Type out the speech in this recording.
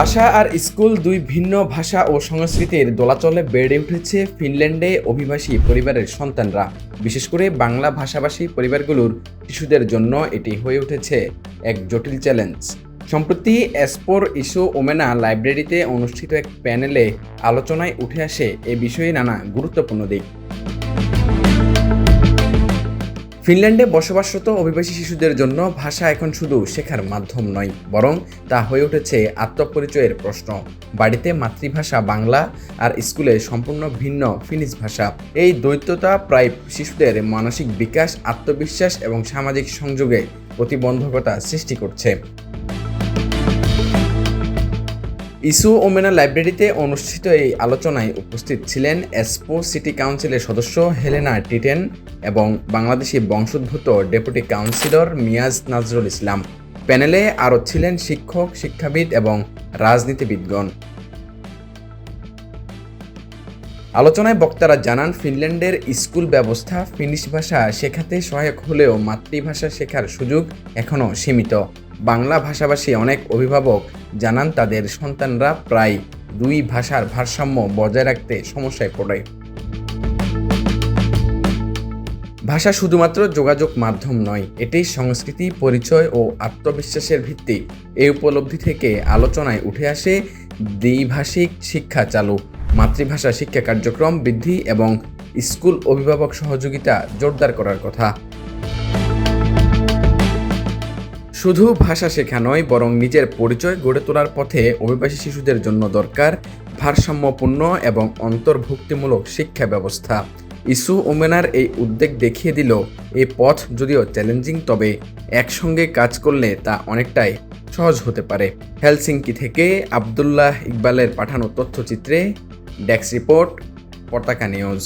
বাসা আর স্কুল দুই ভিন্ন ভাষা ও সংস্কৃতির দোলাচলে বেড়ে উঠেছে ফিনল্যান্ডে অভিবাসী পরিবারের সন্তানরা। বিশেষ করে বাংলা ভাষাভাষী পরিবারগুলোর শিশুদের জন্য এটি হয়ে উঠেছে এক জটিল চ্যালেঞ্জ। সম্প্রতি এসপোর ইস্যু ওমেনা লাইব্রেরিতে অনুষ্ঠিত এক প্যানেলে আলোচনায় উঠে আসে এ বিষয়ে নানা গুরুত্বপূর্ণ দিক। ফিনল্যান্ডে বসবাসরত অভিবাসী শিশুদের জন্য ভাষা এখন শুধু শেখার মাধ্যম নয়, বরং তা হয়ে উঠেছে আত্মপরিচয়ের প্রশ্ন। বাড়িতে মাতৃভাষা বাংলা আর স্কুলে সম্পূর্ণ ভিন্ন ফিনিশ ভাষা। এই দ্বৈততা প্রায় শিশুদের মানসিক বিকাশ, আত্মবিশ্বাস এবং সামাজিক সংযোগে প্রতিবন্ধকতা সৃষ্টি করছে। ইসু ওমেনা লাইব্রেরিতে অনুষ্ঠিত এই আলোচনায় উপস্থিত ছিলেন এসপো সিটি কাউন্সিলের সদস্য হেলেনা টিটেন এবং বাংলাদেশি বংশোদ্ভূত ডেপুটি কাউন্সিলর মিয়াজ নাজরুল ইসলাম। প্যানেলে আরও ছিলেন শিক্ষক, শিক্ষাবিদ এবং রাজনীতিবিদগণ। আলোচনায় বক্তারা জানান, ফিনল্যান্ডের স্কুল ব্যবস্থা ফিনিশ ভাষা শেখাতে সহায়ক হলেও মাতৃভাষা শেখার সুযোগ এখনও সীমিত। বাংলা ভাষাভাষী অনেক অভিভাবক জানান, তাদের সন্তানরা প্রায় দুই ভাষার ভারসাম্য বজায় রাখতে সমস্যায় পড়ে। ভাষা শুধুমাত্র যোগাযোগ মাধ্যম নয়, এটি সংস্কৃতি, পরিচয় ও আত্মবিশ্বাসের ভিত্তি। এই উপলব্ধি থেকে আলোচনায় উঠে আসে দ্বিভাষিক শিক্ষা চালু। মাতৃভাষা শিক্ষা কার্যক্রম বৃদ্ধি এবং স্কুল অভিভাবক সহযোগিতা জোরদার করার কথা। শুধু ভাষা শেখা নয়, বরং নিজের পরিচয় গড়ে তোলার পথে অভিবাসী শিশুদের জন্য দরকার ভারসাম্যপূর্ণ এবং অন্তর্ভুক্তিমূলক শিক্ষা ব্যবস্থা। ইস্যু ওমেনার এই উদ্যোগ দেখিয়ে দিল এই পথ যদিও চ্যালেঞ্জিং, তবে একসঙ্গে কাজ করলে তা অনেকটাই সহজ হতে পারে। হেলসিঙ্কি থেকে আবদুল্লাহ ইকবালের পাঠানো তথ্যচিত্রে ডেস্ক রিপোর্ট পতাকা নিউজ।